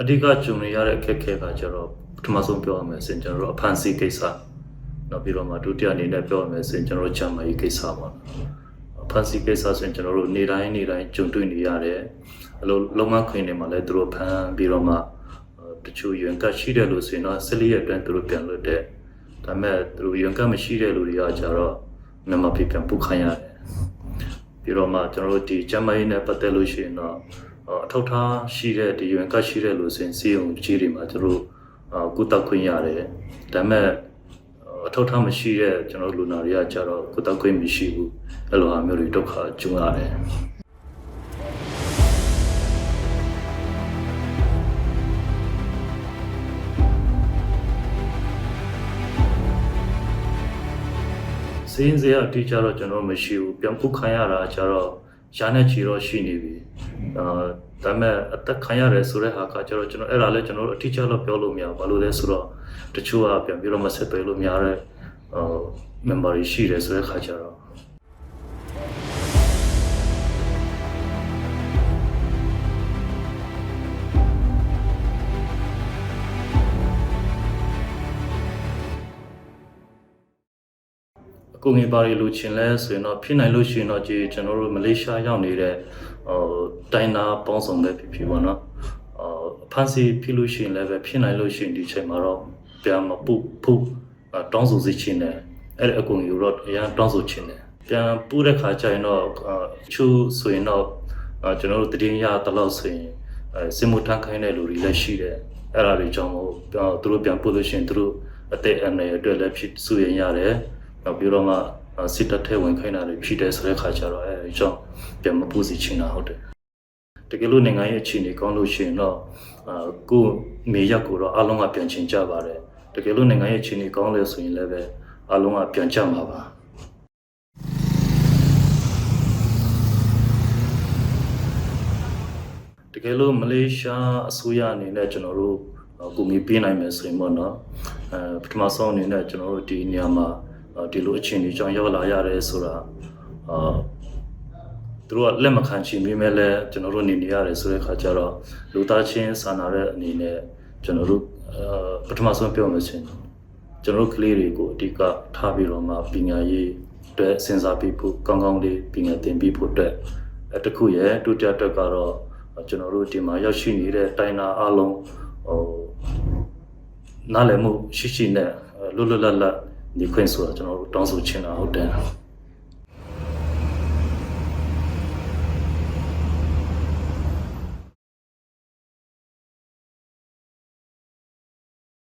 အဓိကကြုံနေရတဲ့အခက်အခဲကကျတော့ပထမဆုံးပြောရမယ်ဆိုရင်ကျွန်တော်တို့အဖန်စီကိစ္စနောက်ပြီးတော့မှဒုတိယအနေနဲ့ပြောရမယ်ဆိုရင်ကျွန်တော်တို့ဂျာမနီကိစ္စပါအဖန်စီကိစ္စဆိုရင်ကျွန်တော်တို့နေတိုင်းနေတိုင်းကြုံတွေ့နေရတယ်အလိုလုပ်ငန်းခွင်တွေမှာလည်းသူတို့ဖန်ပြီးတော့မှအဲတချို့ရင်ကတ်ရှိတယ်လို့ဆိုရင်တော့14ရက်အတွင်းသူတို့ပြန်လွတ်တယ်ဒါပေမဲ့သူတို့ရင်ကတ်မရှိတဲ့လူတွေကကျတော့မြန်မာပြည်ပြန်ပုတ်ခိုင်းရတယ်ပြီးတော့မှကျွန်တော်တို့ဒီကျမ်းမာရေးနဲ့ပတ်သက်လို့ရှိရင်တော့ အထောက်အထားရှိတဲ့ဒီရင်ကတ်ရှိတဲ့လို့ဆိုရင်စီယုံကြီးတွေမှာကျွန်တော်တို့အာကုသခွင့်ရတယ်ဒါပေမဲ့အထောက်အထားမရှိတဲ့ကျွန်တော်တို့လူနာတွေကကျတော့ကုသခွင့်မရှိဘူးအဲ့လိုဟာမျိုးတွေဒုက္ခကြုံရတယ်စင်းစရာအတိအကျတော့ကျွန်တော်မရှိဘူးပြန်ခုခံရတာကျတော့ ရှားနေချီတော့ရှိနေပြီအာဒါပေမဲ့အသက်ခံရတယ်ဆိုတဲ့ဟာကကျတော့ကျွန်တော်အဲ့ဒါလည်းကျွန်တော်တို့အတိအကျတော့ပြောလို့မရဘူးဘာလို့လဲဆိုတော့တချို့ကပြန်ပြီးတော့မဆက်သွယ်လို့များတဲ့ဟို member တွေရှိတယ်ဆိုတဲ့ခါကျတော့ အကူငယ်ပါရီလိုချင်လဲဆိုရင်တော့ဖြစ်နိုင်လို့ရှိရင်တော့ဒီကျွန်တော်တို့မလေးရှားရောက်နေတဲ့ဟိုတိုင်းနာပေါင်းစုံပဲဖြစ်ဖြစ်ပါတော့ဟိုဖန်စီဖြစ်လို့ရှိရင်လည်းပဲဖြစ်နိုင်လို့ရှိရင်ဒီချိန်မှာတော့ပြန်မပုဖို့တောင်းဆိုစီချင်တယ်အဲ့ဒီအကူငယ်ကိုတော့အရင်တောင်းဆိုချင်တယ်ပြန်ပူတဲ့ခါကျရင်တော့ချူဆိုရင်တော့ကျွန်တော်တို့တည်င်းရတလို့ဆိုရင်အဲစင်မထန်ခိုင်းတဲ့လူတွေလည်းရှိတယ်အဲ့ဒါတွေကြောင့်မို့သူတို့ပြန်ပို့လို့ရှိရင်သူတို့အသက်အန္တရာယ်အတွက်လည်းဖြစ်စုရင်ရတယ် နောက်ပြီးတော့မှစစ်တပ်ထဲဝင်ခိုင်းတာတွေဖြစ်တယ်ဆိုတဲ့ခါကျတော့အဲဒီကြောင့်ပြန်မပူစီချင်တာဟုတ်တယ်တကယ်လို့နိုင်ငံရဲ့အခြေအနေကောင်းလို့ရှိရင်တော့အာကိုယ့်မေရက်ကိုတော့အလုံးကပြန်ချင်ကြပါတယ်တကယ်လို့နိုင်ငံရဲ့အခြေအနေကောင်းလဲဆိုရင်လည်းပဲအလုံးကပြန်ကြမှာပါတကယ်လို့မလေးရှားအစိုးရအနေနဲ့ကျွန်တော်တို့ကိုမီပေးနိုင်မယ်ဆိုရင်ပေါ့နော်အဲပထမဆုံးအနေနဲ့ကျွန်တော်တို့ဒီနေရာမှာ ဒီလိုအခြေအနေကြောင့်ရောက်လာရတယ်ဆိုတာအာသူတို့ကလက်မခံချင်မိမဲ့လဲကျွန်တော်တို့နေနေရတယ်ဆိုတဲ့ခါကျတော့လူသားချင်းစာနာတဲ့အနေနဲ့ကျွန်တော်တို့အာပထမဆုံးပြောမယ်ဆိုရင်ကျွန်တော်တို့ကလေးတွေကိုအဓိကထားပြီးတော့မှပညာရေးအတွက်စဉ်းစားပြီးဖို့ကောင်းကောင်းလေးပညာသင်ပြီးဖို့အတွက်အဲတခုရဲ့ဒုတိယအတွက်ကတော့ကျွန်တော်တို့ဒီမှာရောက်ရှိနေတဲ့တိုင်းနာအားလုံးဟိုနားလည်မှုရှိရှိနဲ့လွတ်လွတ်လပ်လပ် ဒီခွင့်ဆိုတာကျွန်တော်တို့တောင်းဆိုချင်တာဟုတ်တယ်